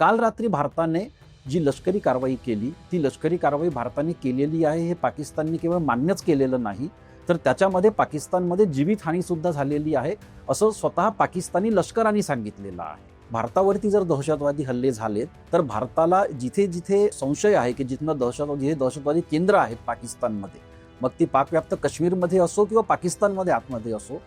काल रात्री भारताने जी लष्करी कारवाई केली ती लष्करी कारवाई भारताने केलेली आहे हे पाकिस्तानने केवळ मान्यच केलेलं नाही तर त्याच्यामध्ये पाकिस्तानमध्ये जीवितहानीसुद्धा झालेली आहे असं स्वतः पाकिस्तानी लष्कराने सांगितलेलं आहे. भारतावरती जर दहशतवादी हल्ले झाले तर भारताला जिथे जिथे संशय आहे की जिथनं दहशतवादी हे दहशतवादी केंद्र आहेत पाकिस्तानमध्ये मग ती पाकव्याप्त काश्मीरमध्ये असो किंवा पाकिस्तानमध्ये आतमध्ये असो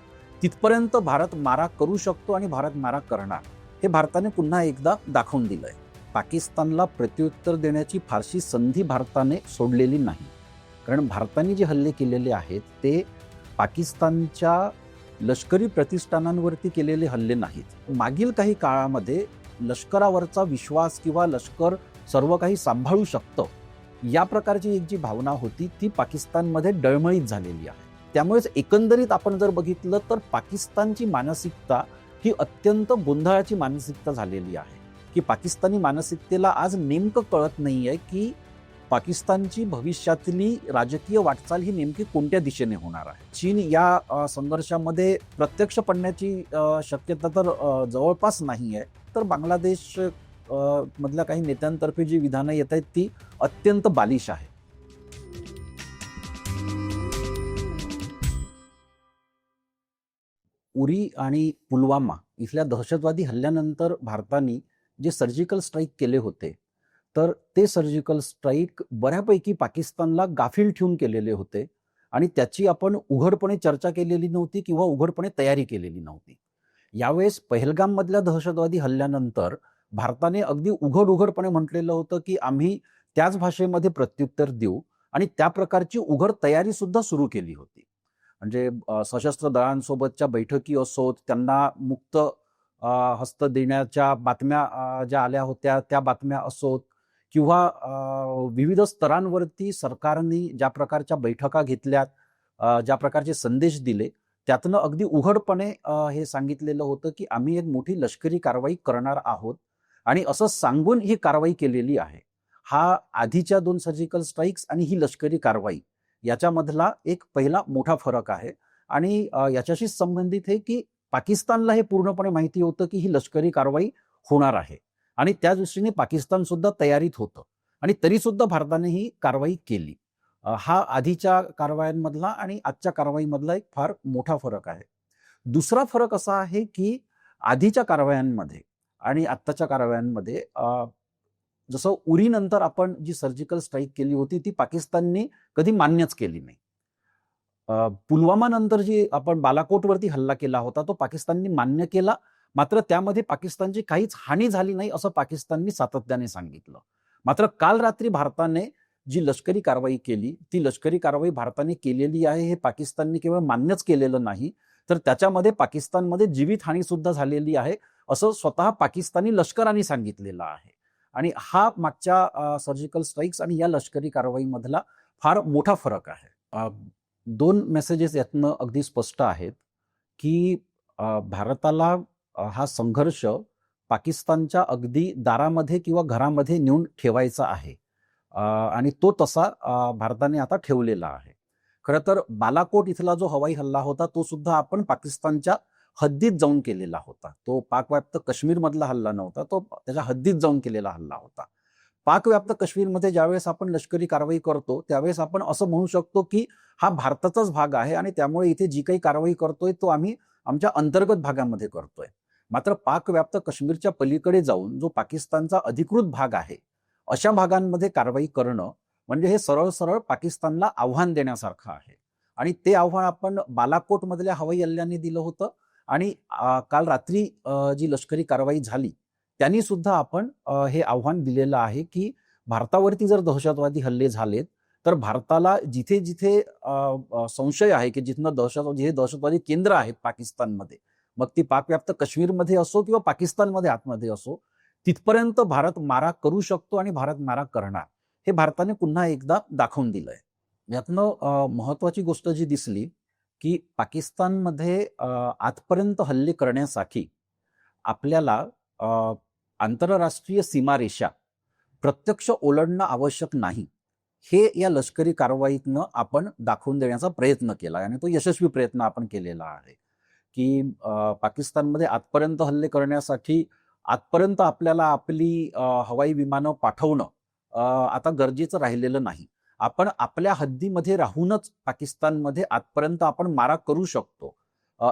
तिथपर्यंत भारत मारा करू शकतो आणि भारत मारा करणार. हे भारताने पुन्हा एकदा दाखवून दिलंय. पाकिस्तानला प्रत्युत्तर देण्याची फारशी संधी भारताने सोडलेली नाही. कारण भारताने जे हल्ले केलेले आहेत ते पाकिस्तानच्या लष्करी प्रतिष्ठानांवरती केलेले हल्ले नाहीत. मागील काही काळामध्ये लष्करावरचा विश्वास किंवा लष्कर सर्व काही सांभाळू शकतं या प्रकारची एक जी भावना होती ती पाकिस्तानमध्ये डळमळीत झालेली आहे. त्यामुळेच एकंदरीत आपण जर बघितलं तर पाकिस्तानची मानसिकता ही अत्यंत गोंधळाची मानसिकता झालेली आहे. की पाकिस्तानी मानसिकतेला आज नेमकं कळत नाही आहे की पाकिस्तानची भविष्यातली राजकीय वाटचाल ही नेमकी कोणत्या दिशेने होणार आहे. चीन या संघर्षामध्ये प्रत्यक्ष पडण्याची शक्यता तर जवळपास नाही आहे तर बांगलादेश मधल्या काही नेत्यांतर्फे जी विधानं येत आहेत ती अत्यंत बालिश आहे. उरी आणि पुलवामा इथल्या दहशतवादी हल्ल्यानंतर भारताने जे सर्जिकल स्ट्राईक केले होते तर ते सर्जिकल स्ट्राईक बऱ्यापैकी पाकिस्तानला गाफील ठेवून केलेले होते आणि त्याची आपण उघडपणे चर्चा केलेली नव्हती किंवा उघडपणे तयारी केलेली नव्हती. यावेळेस पहलगाममधल्या दहशतवादी हल्ल्यानंतर भारताने अगदी उघड उघडपणे म्हटलेलं होतं की आम्ही त्याच भाषेमध्ये प्रत्युत्तर देऊ आणि त्या प्रकारची उघड तयारी सुद्धा सुरू केली होती. म्हणजे सशस्त्र दळांसोबतच्या बैठकी असोत त्यांना मुक्त हस्त देण्याच्या बातम्या ज्या आल्या होत्या त्या बातम्या असोत किंवा विविध स्तरांवरती सरकारने ज्या प्रकारच्या बैठका घेतल्यात ज्या प्रकारचे संदेश दिले त्यातनं अगदी उघडपणे हे सांगितलेलं होतं की आम्ही एक मोठी लष्करी कारवाई करणार आहोत आणि असं सांगून ही कारवाई केलेली आहे. हा आधीच्या दोन सर्जिकल स्ट्राईक्स आणि ही लष्करी कारवाई. याच्यामधला एक पहिला मोठा फरक आहे. आणि याच्याशी संबंधित आहे की पाकिस्तानला हे पूर्णपणे माहिती होतं की ही लष्करी कारवाई होणार आहे. आणि त्या दृष्टीने पाकिस्तान सुद्धा तयारीत होतं. आणि तरी सुद्धा भारताने ही कारवाई केली. हा आधीच्या कारवायांमधला आणि आजच्या कारवाईमधला एक फार मोठा फरक आहे. दुसरा फरक असा आहे की आधीच्या कारवायांमध्ये आणि आत्ताच्या कारवायांमध्ये जसं उरीनंतर आपण जी सर्जिकल स्ट्राईक केली होती ती पाकिस्तानने कधी मान्यच केली नाही. पुलवामानंतर पुलवामा नंतर जी आपण बालाकोटवरती हल्ला केला होता तो पाकिस्तानने मान्य केला. मात्र त्यामध्ये पाकिस्तानची काहीच हानी झाली नाही असं पाकिस्तानने सातत्याने सांगितलं. मात्र काल रात्री भारताने जी लष्करी कारवाई केली ती लष्करी कारवाई भारताने केलेली आहे हे पाकिस्तानने केवळ मान्यच केलेलं नाही. तर त्याच्यामध्ये पाकिस्तानमध्ये जीवितहानी सुद्धा झालेली आहे असं स्वतः पाकिस्तानी लष्कराने सांगितलेलं आहे. आणि हा मागच्या सर्जिकल स्ट्राईक्स आणि या लष्करी कारवाईमधला फार मोठा फरक आहे. दोन मेसेजेस यातनं अगदी स्पष्ट आहेत की भारताला हा संघर्ष पाकिस्तानच्या अगदी दारामध्ये किंवा घरामध्ये नेऊन ठेवायचा आहे. आणि तो तसा भारताने आता ठेवलेला आहे. खरं तर बालाकोट इथला जो हवाई हल्ला होता तो सुद्धा आपण पाकिस्तानच्या हद्दीत जाऊन केलेला होता. तो पाकव्याप्त काश्मीरमधला हल्ला नव्हता तो त्याच्या हद्दीत जाऊन केलेला हल्ला होता. पाकव्याप्त काश्मीरमध्ये ज्यावेळेस आपण लष्करी कारवाई करतो त्यावेळेस आपण असं म्हणू शकतो की हा भारताचाच भाग आहे आणि त्यामुळे इथे जी काही कारवाई करतोय तो आम्ही आमच्या अंतर्गत भागामध्ये करतोय. मात्र पाकव्याप्त काश्मीरच्या पलीकडे जाऊन जो पाकिस्तानचा अधिकृत भाग आहे अशा भागांमध्ये कारवाई करणं म्हणजे हे सरळ सरळ पाकिस्तानला आव्हान देण्यासारखं आहे. आणि ते आव्हान आपण बालाकोटमधल्या हवाई हल्ल्यांनी दिलं होतं. आणि काल रात्री जी लष्करी कारवाई झाली त्यांनी सुद्धा आपण हे आव्हान दिलेलं आहे की भारतावरती जर दहशतवादी हल्ले झालेत तर भारताला जिथे जिथे संशय आहे की जिथनं दहशतवादी हे दहशतवादी केंद्र आहेत पाकिस्तानमध्ये मग ती पाकव्याप्त काश्मीरमध्ये असो किंवा पाकिस्तानमध्ये आतमध्ये असो तिथपर्यंत भारत मारा करू शकतो आणि भारत मारा करणार. हे भारताने पुन्हा एकदा दाखवून दिलंय. यातनं महत्वाची गोष्ट जी दिसली की पाकिस्तानमध्ये आजपर्यंत हल्ले करण्यासाठी आपल्याला आंतरराष्ट्रीय सीमारेषा प्रत्यक्ष ओलांडणं आवश्यक नाही. हे या लष्करी कारवाईतनं आपण दाखवून देण्याचा प्रयत्न केला आणि तो यशस्वी प्रयत्न आपण केलेला आहे. की पाकिस्तानमध्ये आजपर्यंत हल्ले करण्यासाठी आजपर्यंत आपल्याला आपली हवाई विमानं पाठवणं आता गरजेचं राहिलेलं नाही. आपण आपल्या हद्दीमध्ये राहूनच पाकिस्तानमध्ये आजपर्यंत आपण मारा करू शकतो.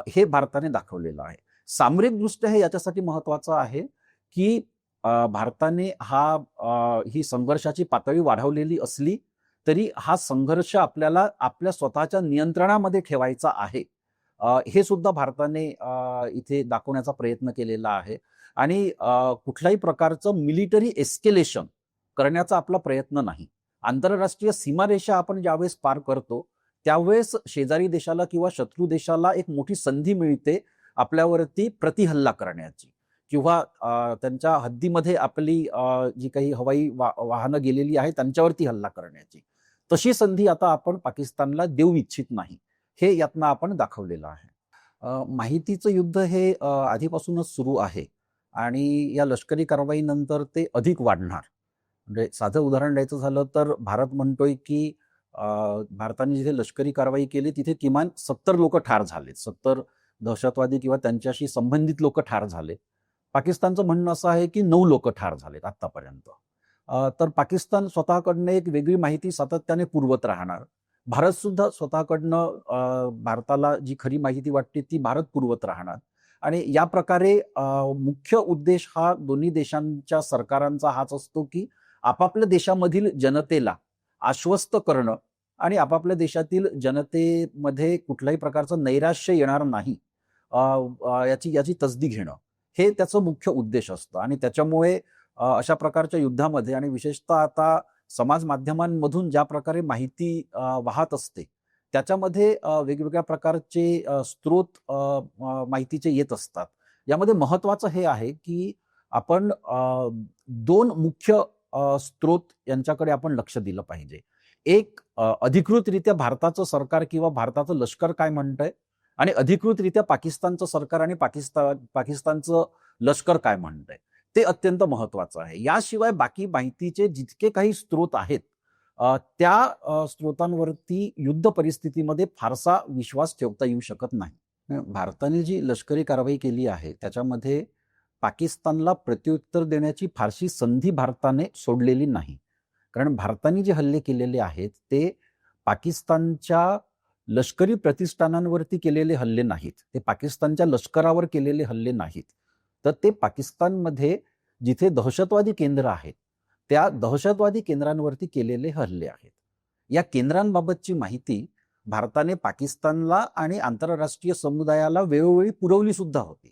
हे भारताने दाखवलेलं आहे. सामरिकदृष्ट्या हे याच्यासाठी महत्वाचं आहे की भारताने हा ही संघर्षाची पातळी वाढवलेली असली तरी हा संघर्ष आपल्याला आपल्या स्वतःच्या नियंत्रणामध्ये ठेवायचा आहे. हे सुद्धा भारताने इथे दाखवण्याचा प्रयत्न केलेला आहे. आणि कुठल्याही प्रकारचं मिलिटरी एस्केलेशन करण्याचा आपला प्रयत्न नाही. आंतरराष्ट्रीय सीमारेषा आपण ज्यावेळेस पार करतो त्यावेळेस शेजारी देशाला किंवा शत्रू देशाला एक मोठी संधी मिळते आपल्यावरती प्रतिहल्ला करण्याची. किंवा त्यांच्या हद्दीमध्ये आपली जी काही हवाई वा वाहनं गेलेली आहे त्यांच्यावरती हल्ला करण्याची. तशी संधी आता आपण पाकिस्तानला देऊ इच्छित नाही. हे यातनं आपण दाखवलेलं आहे. माहितीचं युद्ध हे आधीपासूनच सुरू आहे आणि या लष्करी कारवाईनंतर ते अधिक वाढणार. म्हणजे साधं उदाहरण द्यायचं झालं तर भारत म्हणतोय की भारताने जिथे लष्करी कारवाई केली तिथे किमान सत्तर लोक ठार झाले सत्तर दहशतवादी किंवा त्यांच्याशी संबंधित लोक ठार झाले. पाकिस्तानचं म्हणणं असं आहे की नऊ लोक ठार झालेत आत्तापर्यंत. तर पाकिस्तान स्वतःकडनं एक वेगळी माहिती सातत्याने पुरवत राहणार. भारत सुद्धा स्वतःकडनं भारताला जी खरी माहिती वाटते ती भारत पुरवत राहणार. आणि या प्रकारे मुख्य उद्देश हा दोन्ही देशांच्या सरकारांचा हाच असतो की आपापल्या देशामधील जनतेला आश्वस्त करणं आणि आपापल्या देशातील जनतेमध्ये कुठल्याही प्रकारचं नैराश्य येणार नाही याची याची तसदी घेणं हे त्याचं मुख्य उद्देश असतं. आणि त्याच्यामुळे अशा प्रकारच्या युद्धामध्ये आणि विशेषतः आता समाज माध्यमांमधून ज्या प्रकारे माहिती वाहत असते त्याच्यामध्ये वेगवेगळ्या प्रकारचे स्रोत माहितीचे येत असतात. यामध्ये महत्वाचं हे आहे की आपण दोन मुख्य स्रोत यांच्याकडे आपण लक्ष दिलं पाहिजे. एक अधिकृतरित्या भारताचं सरकार किंवा भारताचं लष्कर काय म्हणतंय? आणि अधिकृतरित्या पाकिस्तानचं सरकार आणि पाकिस्तान पाकिस्तानचं लष्कर काय म्हणतंय? ते अत्यंत महत्वाचं आहे. याशिवाय बाकी माहितीचे जितके काही स्रोत आहेत त्या स्रोतांवरती युद्ध परिस्थितीमध्ये फारसा विश्वास ठेवता येऊ शकत नाही. भारताने जी लष्करी कारवाई केली आहे त्याच्यामध्ये पाकिस्तानला प्रत्युत्तर देण्याची फारशी संधी भारताने सोडलेली नाही. कारण भारताने जे हल्ले केलेले आहेत ते पाकिस्तानच्या लष्करी प्रतिष्ठानांवरती केलेले हल्ले नाहीत. ते पाकिस्तानच्या लष्करावर केलेले हल्ले नाहीत. तर ते पाकिस्तानमध्ये जिथे दहशतवादी केंद्र आहेत त्या दहशतवादी केंद्रांवरती केलेले हल्ले आहेत. या केंद्रांबाबतची माहिती भारताने पाकिस्तानला आणि आंतरराष्ट्रीय समुदायाला वेळोवेळी पुरवली सुद्धा होती.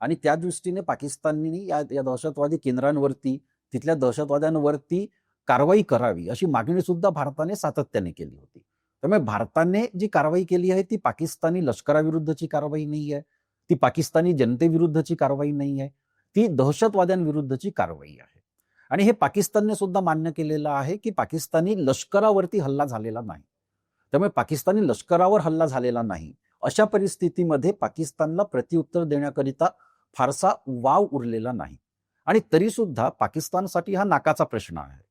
आणि त्या दृष्टीने पाकिस्ताननी या या दहशतवादी केंद्रांवरती तिथल्या दहशतवाद्यांवरती कारवाई करावी अशी मागणी सुद्धा भारताने सातत्याने केली होती. त्यामुळे भारताने जी कारवाई केली आहे ती पाकिस्तानी लष्कराविरुद्धची कारवाई नाही आहे ती पाकिस्तानी जनतेविरुद्धची कारवाई नाही आहे ती दहशतवाद्यांविरुद्धची कारवाई आहे. आणि हे पाकिस्तानने सुद्धा मान्य केलेलं आहे की पाकिस्तानी लष्करावरती हल्ला झालेला नाही. त्यामुळे पाकिस्तानी लष्करावर हल्ला झालेला नाही. अशा परिस्थितीमध्ये पाकिस्तानला प्रत्युत्तर देण्याकरिता फारसा वाव उरलेला नाही. आणि तरीसुद्धा पाकिस्तानसाठी हा नाकाचा प्रश्न आहे.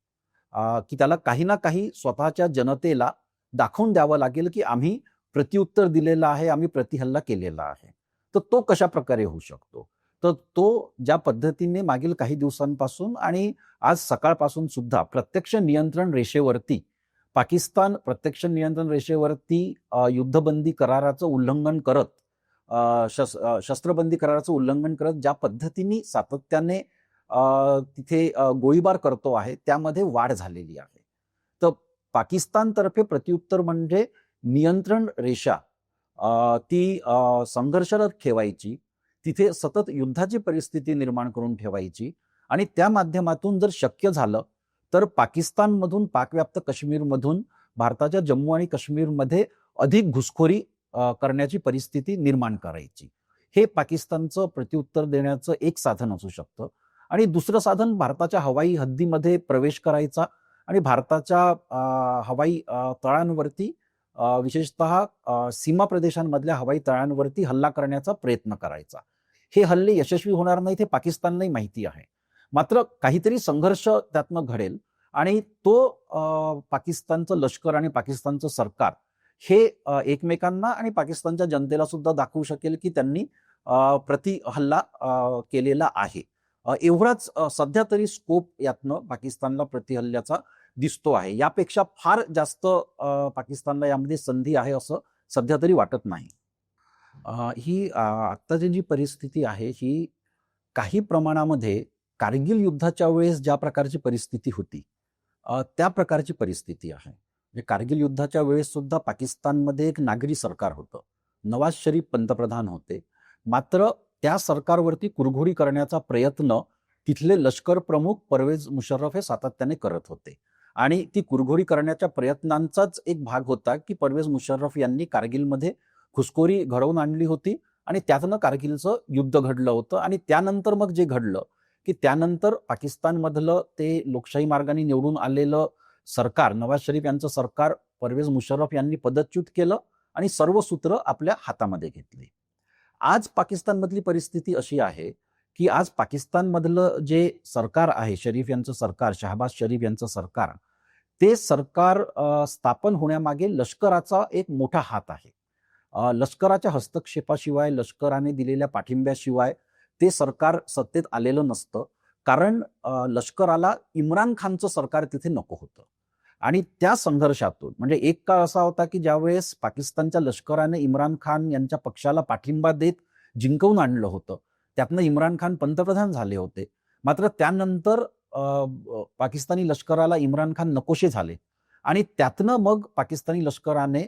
की त्याला काही ना काही स्वतःच्या जनतेला दाखवून द्यावं लागेल की आम्ही प्रत्युत्तर दिलेलं आहे आम्ही प्रतिहल्ला केलेला आहे. तर तो कशा प्रकारे होऊ शकतो? तर तो ज्या पद्धतीने मागील काही दिवसांपासून आणि आज सकाळपासून सुद्धा प्रत्यक्ष नियंत्रण रेषेवरती पाकिस्तान प्रत्यक्ष नियंत्रण रेषेवरती युद्धबंदी कराराचं उल्लंघन करत शस शस्त्रबंदी कराराचं उल्लंघन करत ज्या पद्धतीने सातत्याने तिथे गोळीबार करतो आहे त्यामध्ये वाढ झालेली आहे. तर पाकिस्तानतर्फे प्रत्युत्तर म्हणजे नियंत्रण रेषा ती संघर्षरत ठेवायची तिथे सतत युद्धाची परिस्थिती निर्माण करून ठेवायची आणि त्या माध्यमातून जर शक्य झालं तर पाकिस्तानमधून पाकव्याप्त काश्मीरमधून भारताच्या जम्मू आणि काश्मीरमध्ये अधिक घुसखोरी करण्याची परिस्थिती निर्माण करायची. हे पाकिस्तानचं प्रत्युत्तर देण्याचं एक साधन असू शकतं आणि दुसरं साधन भारताच्या हवाई हद्दीमध्ये प्रवेश करायचा आणि भारताच्या हवाई तळांवरती विशेषतः सीमा प्रदेशांमधल्या हवाई तळांवरती हल्ला करण्याचा प्रयत्न करायचा. हे हल्ले यशस्वी होणार नाही हे पाकिस्तानलाही माहिती आहे. मात्र काहीतरी संघर्ष त्यातनं घडेल आणि तो पाकिस्तानचं लष्कर आणि पाकिस्तानचं सरकार हे एकमेकांना आणि पाकिस्तानच्या जनतेला सुद्धा दाखवू शकेल की त्यांनी प्रति हल्ला केलेला आहे. एवढाच सध्या तरी स्कोप यातनं पाकिस्तानला प्रतिहल्ल्याचा दिसतो आहे. यापेक्षा फार जास्त पाकिस्तानला यामध्ये संधी आहे असं सध्या तरी वाटत नाही. ही आत्ताची जी परिस्थिती आहे ही काही प्रमाणामध्ये कारगिल युद्धाच्या वेळेस ज्या प्रकारची परिस्थिती होती त्या प्रकारची परिस्थिती आहे. म्हणजे कारगिल युद्धाच्या वेळेस सुद्धा पाकिस्तानमध्ये एक नागरी सरकार होतं. नवाज शरीफ पंतप्रधान होते. मात्र त्या सरकारवरती कुरघोडी करण्याचा प्रयत्न तिथले लष्कर प्रमुख परवेज मुशर्रफ हे सातत्याने करत होते. आणि ती कुरघोडी करण्याच्या प्रयत्नांचाच एक भाग होता की परवेज मुशर्रफ यांनी कारगिलमध्ये घुसखोरी घडवून आणली होती आणि त्यातनं कारगिलचं युद्ध घडलं होतं. आणि त्यानंतर मग जे घडलं की त्यानंतर पाकिस्तानमधलं ते लोकशाही मार्गाने निवडून आलेलं सरकार नवाज शरीफ यांचं सरकार परवेज मुशर्रफ यांनी पदच्युत केलं आणि सर्व सूत्र आपल्या हातामध्ये घेतली. आज पाकिस्तानमधली परिस्थिती अशी आहे की आज पाकिस्तानमधलं जे सरकार आहे शरीफ यांचं सरकार शहबाज शरीफ यांचं सरकार ते सरकार स्थापन होण्यामागे लष्कराचा एक मोठा हात आहे. लष्कराच्या हस्तक्षेपाशिवाय लष्कराने दिलेल्या पाठिंब्याशिवाय ते सरकार सत्तेत आलेलं नसतं. कारण लष्कराला इम्रान खानचं सरकार तिथे नको होतं. आणि त्या संघर्षातून म्हणजे एक काळ असा होता की ज्यावेळेस पाकिस्तानच्या लष्कराने इम्रान खान यांच्या पक्षाला पाठिंबा देत जिंकवून आणलं होतं त्यातनं इम्रान खान पंतप्रधान झाले होते. मात्र त्यानंतर पाकिस्तानी लष्कराला इम्रान खान नकोशे झाले. आणि त्यातनं मग पाकिस्तानी लष्कराने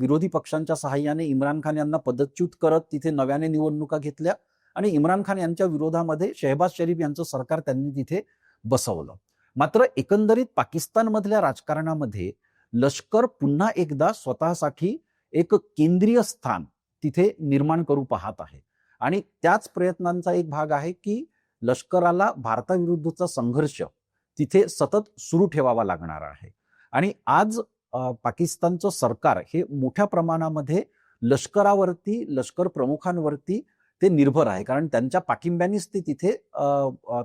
विरोधी पक्षांच्या सहाय्याने इम्रान खान यांना पदच्युत करत तिथे नव्याने निवडणुका घेतल्या. आणि इम्रान खान यांच्या विरोधामध्ये शहबाज शरीफ यांचं सरकार त्यांनी तिथे बसवलं. मात्र एकंदरीत पाकिस्तानमधल्या राजकारणामध्ये लष्कर पुन्हा एकदा स्वतःसाठी एक केंद्रीय स्थान तिथे निर्माण करू पाहत आहे. आणि त्याच प्रयत्नांचा एक भाग आहे की लष्कराला भारताविरुद्धचा संघर्ष तिथे सतत सुरू ठेवावा लागणार आहे. आणि आज पाकिस्तानचं सरकार हे मोठ्या प्रमाणामध्ये लष्करावरती लष्कर प्रमुखांवरती ते निर्भर आहे. कारण त्यांच्या पाठिंब्यानेच ते तिथे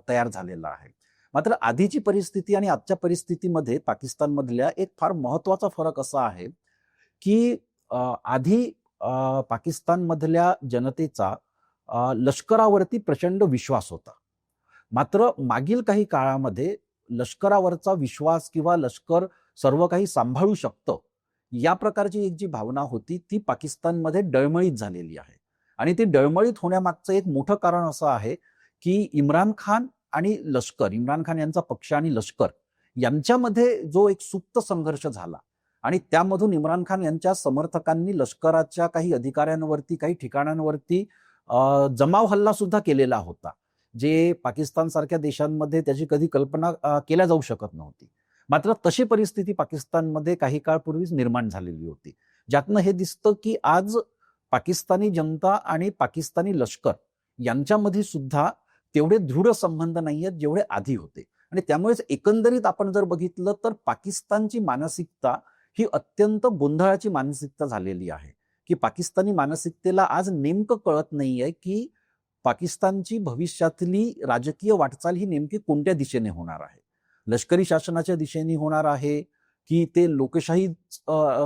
तयार झालेलं आहे. मात्र आधीची परिस्थिती आणि आजच्या परिस्थितीमध्ये पाकिस्तानमधल्या एक फार महत्त्वाचा फरक असा आहे की आधी पाकिस्तानमधल्या जनतेचा लष्करावरती प्रचंड विश्वास होता. मात्र मागील काही काळामध्ये लष्करावरचा विश्वास किंवा लष्कर सर्व काही सांभाळू शकतं या प्रकारची एक जी भावना होती ती पाकिस्तानमध्ये डळमळीत झालेली आहे. आणि ती डळमळीत होण्यामागचं एक मोठं कारण असं आहे की इम्रान खान आणि लष्कर इम्रान खान यांचा पक्ष आणि लष्कर यांच्यामध्ये जो एक सुप्त संघर्ष झाला आणि त्यामधून इम्रान खान यांच्या समर्थकांनी लष्कराच्या काही अधिकाऱ्यांवरती काही ठिकाणांवरती जमाव हल्ला सुद्धा केलेला होता जे पाकिस्तान सारख्या देशांमध्ये त्याची कधी कल्पना केल्या जाऊ शकत नव्हती. मात्र तशी परिस्थिती पाकिस्तानमध्ये काही काळपूर्वीच निर्माण झालेली होती. ज्यातनं हे दिसतं की आज पाकिस्तानी जनता आणि पाकिस्तानी लष्कर यांच्यामध्ये सुद्धा तेवढे दृढ संबंध नाही आहेत जेवढे आधी होते. आणि त्यामुळेच एकंदरीत आपण जर बघितलं तर पाकिस्तानची मानसिकता ही अत्यंत गोंधळाची मानसिकता झालेली आहे. की पाकिस्तानी मानसिकतेला आज नेमकं कळत नाहीये की पाकिस्तानची भविष्यातली राजकीय वाटचाल ही नेमकी कोणत्या दिशेने होणार आहे. लष्करी शासनाच्या दिशेने होणार आहे की ते लोकशाही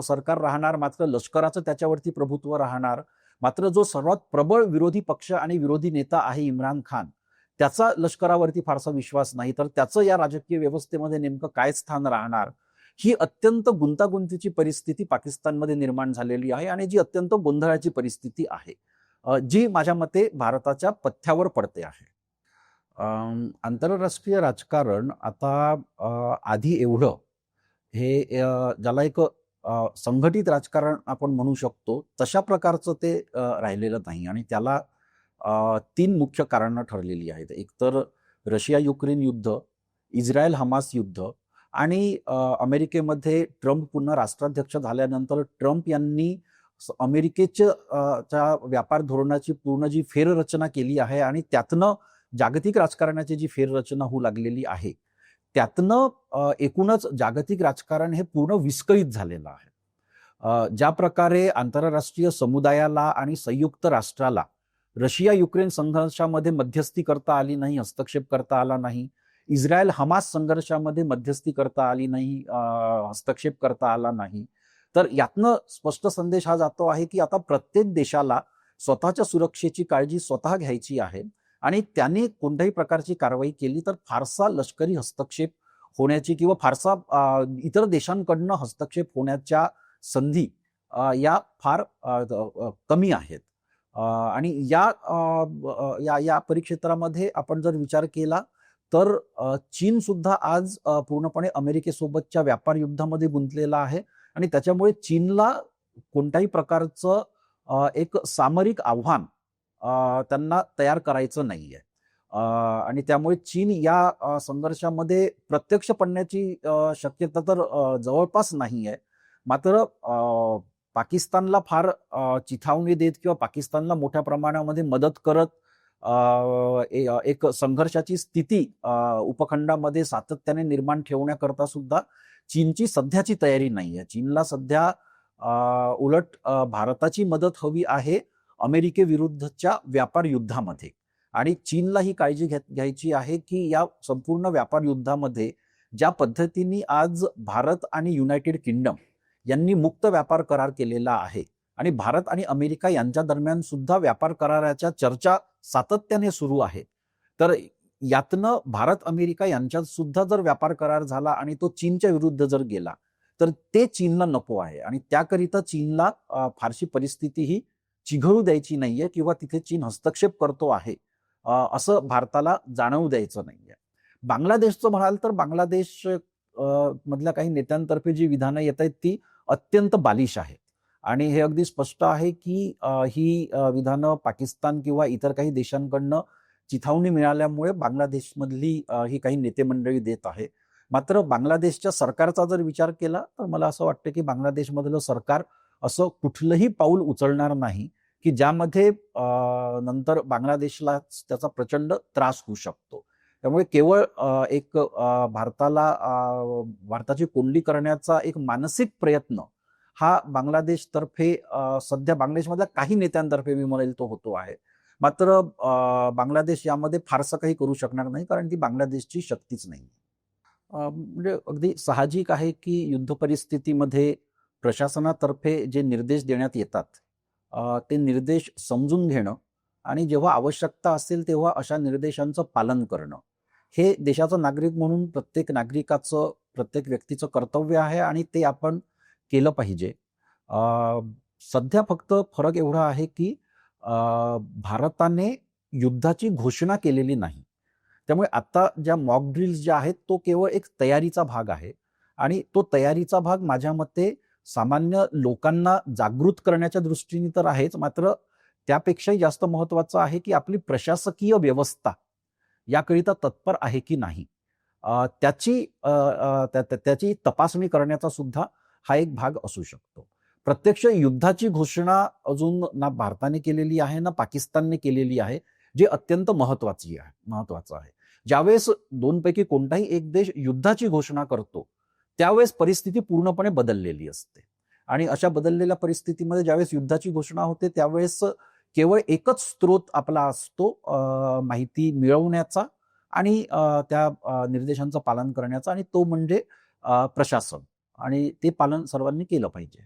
सरकार राहणार मात्र लष्कराचं त्याच्यावरती प्रभुत्व राहणार. मात्र जो सर्वात प्रबळ विरोधी पक्ष आणि विरोधी नेता आहे इम्रान खान त्याचा लष्करावरती फारसा विश्वास नाही. तर त्याचं या राजकीय व्यवस्थेमध्ये नेमकं काय स्थान राहणार? ही अत्यंत गुंतागुंतीची परिस्थिती पाकिस्तानमध्ये निर्माण झालेली आहे आणि जी अत्यंत गोंधळाची परिस्थिती आहे जी माझ्या मते भारताच्या पथ्यावर पडते आहे. आंतरराष्ट्रीय राजकारण आता आधी एवढं हे ज्याला एक संघटित राजकारण आपण म्हणू शकतो तशा प्रकारचं ते राहिलेलं नाही आणि त्याला तीन मुख्य कारणं ठरलेली आहेत. एकतर रशिया युक्रेन युद्ध इस्रायल हमास युद्ध आणि अमेरिकेमध्ये ट्रम्प पुन्हा राष्ट्राध्यक्ष झाल्यानंतर ट्रम्प यांनी अमेरिकेच्या व्यापार धोरणाची पूर्ण जी फेररचना केली आहे आणि त्यातनं जागतिक राजकारणाची जी फेररचना होऊ लागलेली आहे त्यातनं एकूणच जागतिक राजकारण हे पूर्ण विस्कळीत झालेलं आहे. ज्या प्रकारे आंतरराष्ट्रीय समुदायाला आणि संयुक्त राष्ट्राला रशिया युक्रेन संघर्षामध्ये मध्यस्थी करता आली नाही हस्तक्षेप करता आला नाही इस्रायल हमास संघर्षामध्ये मध्यस्थी करता आली नाही हस्तक्षेप करता आला नाही तर यातनं स्पष्ट संदेश हा जातो आहे की आता प्रत्येक देशाला स्वतःच्या सुरक्षेची काळजी स्वतः घ्यायची आहे. आणि त्याने कोणत्याही प्रकारची कारवाई केली तर फारसा लष्करी हस्तक्षेप होण्याची किंवा फारसा इतर देशांकडनं हस्तक्षेप होण्याच्या संधी या फार कमी आहेत. आणि या या या परिक्षेत्रामध्ये आपण जर विचार केला तर चीन सुद्धा आज पूर्णपणे अमेरिकेसोबतच्या व्यापार युद्धामध्ये गुंतलेला आहे आणि त्याच्यामुळे चीनला कोणत्याही प्रकारचं एक सामरिक आव्हान त्यांना तयार करायचं नाही आहे आणि त्यामुळे चीन या संघर्षामध्ये प्रत्यक्ष पडण्याची शक्यता तर जवळपास नाही आहे मात्र पाकिस्तानला फार चिथावणी देत किंवा पाकिस्तानला मोठ्या प्रमाणामध्ये मदत करत ए- एक संघर्षाची स्थिती उपखंडामध्ये सातत्याने निर्माण ठेवण्याकरता सुद्धा चीनची सध्याची तयारी नाही आहे चीनला सध्या उलट भारताची मदत हवी आहे. अमेरिकेविरुद्धच्या व्यापार युद्धामध्ये. आणि चीनला ही काळजी घेत घ्यायची आहे की या संपूर्ण व्यापार युद्धामध्ये ज्या पद्धतीने आज भारत आणि युनायटेड किंगडम यांनी मुक्त व्यापार करार केलेला आहे आणि भारत आणि अमेरिका यांच्या दरम्यान सुद्धा व्यापार कराराच्या चर्चा सातत्याने सुरू आहेत तर यातनं भारत अमेरिका यांच्यात सुद्धा जर व्यापार करार झाला आणि तो चीनच्या विरुद्ध जर गेला तर ते चीनला नको आहे. आणि त्याकरिता चीनला फारशी परिस्थिती ही चिघळू द्यायची नाहीये किंवा तिथे चीन हस्तक्षेप करतो आहे असं भारताला जाणवू द्यायचं नाहीये. बांगलादेशचं म्हणाल तर बांगलादेश मधल्या काही नेत्यांतर्फे जी विधानं येत आहेत ती अत्यंत बालिश आहेत. आणि हे अगदी स्पष्ट आहे की ही विधानं पाकिस्तान किंवा इतर काही देशांकडनं चिथावणी मिळाल्यामुळे बांगलादेशमधली ही काही नेते मंडळी देत आहे. मात्र बांगलादेशच्या सरकारचा जर विचार केला तर मला असं वाटतं की बांगलादेशमधलं सरकार असं कुठलंही पाऊल उचलणार नाही की ज्यामध्ये नंतर बांगलादेशला त्याचा प्रचंड त्रास होऊ शकतो. त्यामुळे केवळ एक भारताला भारताची कोंडी करण्याचा एक मानसिक प्रयत्न हा बांगलादेशतर्फे सध्या बांगलादेशमधल्या काही नेत्यांतर्फे मी म्हणेल तो होतो आहे. मात्र बांगलादेश यामध्ये फारसं काही करू शकणार नाही कारण ती बांगलादेशची शक्तीच नाही म्हणजे अगदी साहजिक आहे की युद्ध परिस्थितीमध्ये प्रशासनातर्फे जे निर्देश देण्यात येतात ते निर्देश समजून घेणं आणि जेव्हा आवश्यकता असेल तेव्हा अशा निर्देशांचं पालन करणं. हे देशाचा नागरिक म्हणून प्रत्येक नागरिकाचं प्रत्येक व्यक्तीचं कर्तव्य आहे आणि ते आपण केलं पाहिजे. सध्या फक्त फरक एवढा आहे की भारताने युद्धाची घोषणा केलेली नाही. त्यामुळे आता ज्या मॉक ड्रिल्स ज्या आहेत तो केवळ एक तयारीचा भाग आहे आणि तो तयारीचा भाग माझ्या मते सामान्य लोकांना जागृत करण्याच्या दृष्टीने तर आहेच मात्र त्यापेक्षाही जास्त महत्वाचं आहे की आपली प्रशासकीय व्यवस्था याकरिता तत्पर आहे की नाही. त्याची त्याची तपासणी करण्याचा सुद्धा हा एक भाग असू शकतो. प्रत्यक्ष युद्धाची घोषणा अजून ना भारताने केलेली आहे ना पाकिस्तानने केलेली आहे जे अत्यंत महत्वाची आहे महत्वाचं आहे. ज्यावेळेस दोनपैकी कोणताही एक देश युद्धाची घोषणा करतो त्यावेळेस परिस्थिती पूर्णपणे बदललेली असते. आणि अशा बदललेल्या परिस्थितीमध्ये ज्यावेळेस युद्धाची घोषणा होते त्यावेळेस केवळ एकच स्रोत आपला असतो माहिती मिळवण्याचा आणि त्या निर्देशांचं पालन करण्याचा आणि तो म्हणजे प्रशासन. आणि ते पालन सर्वांनी केलं पाहिजे.